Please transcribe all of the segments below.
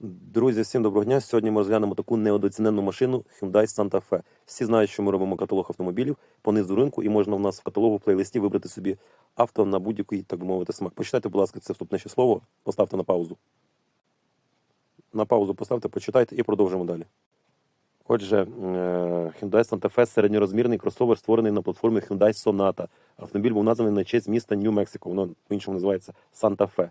Друзі, всім доброго дня. Сьогодні ми розглянемо таку неодоціненну машину Hyundai Santa Fe. Всі знають, що ми робимо каталог автомобілів по низу ринку, і можна в нас в каталогу в плейлисті вибрати собі авто на будь-який, так би мовити, смак. Почитайте, будь ласка, це вступне ще слово. Поставте на паузу. На паузу поставте, почитайте і продовжимо далі. Отже, е, Hyundai Santa Fe середньорозмірний кросовер, створений на платформі Hyundai Sonata. Автомобіль був названий на честь міста Нью-Мексико. Воно по-іншому називається Santa Fe.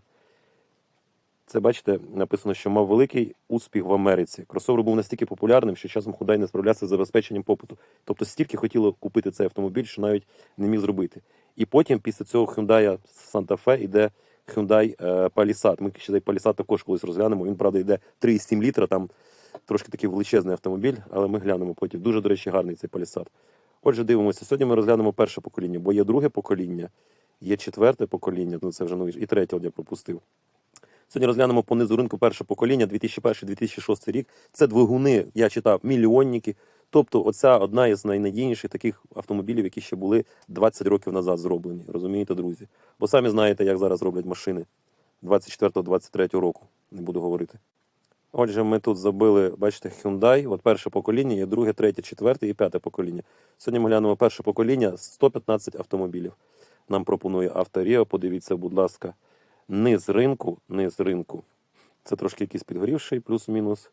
Це бачите, написано, що мав великий успіх в Америці. Кросовер був настільки популярним, що часом Hyundai не справлявся з забезпеченням попиту. Тобто стільки хотіло купити цей автомобіль, що навіть не міг зробити. І потім після цього Hyundai Santa Fe йде Hyundai е, Palisade. Ми ще цей Palisade також колись розглянемо. Він, правда, йде 3,7 літра, там трошки такий величезний автомобіль, але ми глянемо потім. Дуже, до речі, гарний цей Palisade. Отже, дивимося. Сьогодні ми розглянемо перше покоління, бо є друге покоління, є четверте покоління, ну це вже новий, і третє, я пропустив. Сьогодні розглянемо по низу ринку перше покоління, 2001-2006 рік. Це двигуни, я читав, мільйонники. Тобто, оця одна із найнадійніших таких автомобілів, які ще були 20 років назад зроблені. Розумієте, друзі? Бо самі знаєте, як зараз роблять машини 24-23 року. Не буду говорити. Отже, ми тут забили, бачите, Hyundai, от перше покоління, є друге, третє, четверте і п'яте покоління. Сьогодні ми глянемо перше покоління 115 автомобілів. Нам пропонує Авторіо. Подивіться, будь ласка, низ ринку, низ ринку. Це трошки якийсь підгорівший, плюс-мінус.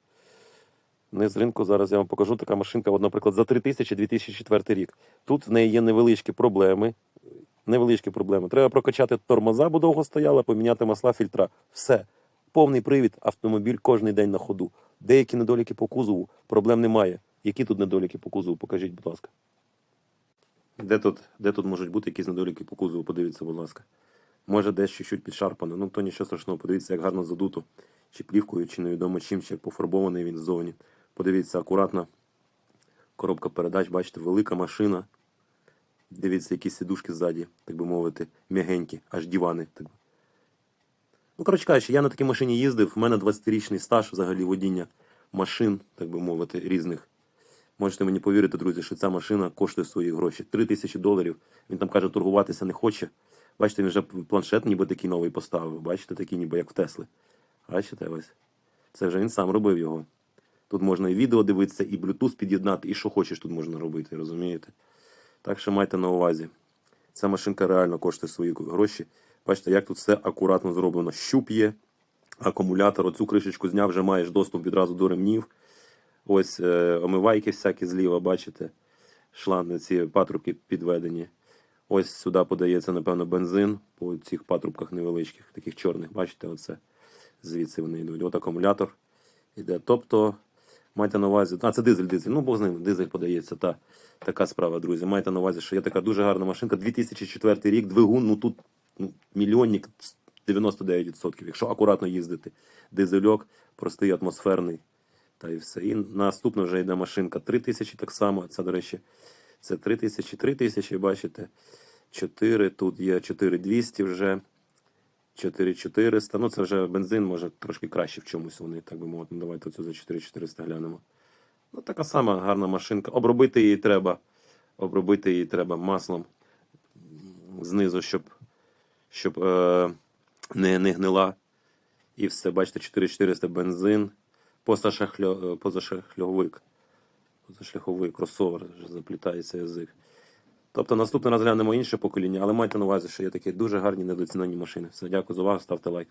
Низ ринку зараз я вам покажу. Така машинка, от, наприклад, за 3000 2004 рік. Тут в неї є невеличкі проблеми. Невеличкі проблеми. Треба прокачати тормоза, бо довго стояла, поміняти масла, фільтра. Все. Повний привід, автомобіль кожен день на ходу. Деякі недоліки по кузову, проблем немає. Які тут недоліки по кузову? Покажіть, будь ласка. Де тут, де тут можуть бути якісь недоліки по кузову? Подивіться, будь ласка. Може, десь чуть-чуть підшарпано. Ну, то нічого страшного. Подивіться, як гарно задуто. Чи плівкою, чи невідомо чим, чи як пофарбований він ззовні. Подивіться, акуратна коробка передач, бачите, велика машина. Дивіться, які сидушки ззаді, так би мовити, м'ягенькі, аж дивани. Так. Ну, коротше кажучи, я на такій машині їздив. У мене 20-річний стаж взагалі водіння машин, так би мовити, різних. Можете мені повірити, друзі, що ця машина коштує свої гроші. 3 тисячі доларів. Він там каже, торгуватися не хоче. Бачите, він вже планшет ніби такий новий поставив. Бачите, такий ніби як в Тесли. Бачите ось. Це вже він сам робив його. Тут можна і відео дивитися, і Bluetooth під'єднати, і що хочеш тут можна робити, розумієте? Так що майте на увазі. Ця машинка реально коштує свої гроші. Бачите, як тут все акуратно зроблено. Щуп є, акумулятор, оцю кришечку зняв, вже маєш доступ відразу до ремнів. Ось е, омивайки всякі зліва, бачите. Шланги, ці патрубки підведені. Ось сюди подається, напевно, бензин по цих патрубках невеличких, таких чорних. Бачите, оце. Звідси вони йдуть. От акумулятор іде. Тобто, майте на увазі. А, це дизель, дизель. Ну, Бог з ним, дизель подається. Та, така справа, друзі. Майте на увазі, що є така дуже гарна машинка. 2004 рік, двигун, ну тут ну, мільйонник 99%, якщо акуратно їздити. Дизельок, простий атмосферний. Та і все. І наступна вже йде машинка 3000 так само. Це, до речі, це 3000, 3000, бачите. 4, тут є 4200 вже. 4400. Ну, це вже бензин, може трошки краще в чомусь вони, так би мовити. Ну, давайте оцю за 4400 глянемо. Ну, така сама гарна машинка. Обробити її треба. Обробити її треба маслом знизу, щоб, щоб е, не, не гнила. І все, бачите, 4400 бензин. Позашахльо, позашахльовик. Позашляховий кросовер, заплітається язик. Тобто наступний раз глянемо інше покоління, але майте на увазі, що є такі дуже гарні недооцінені машини. Все, дякую за увагу, ставте лайк.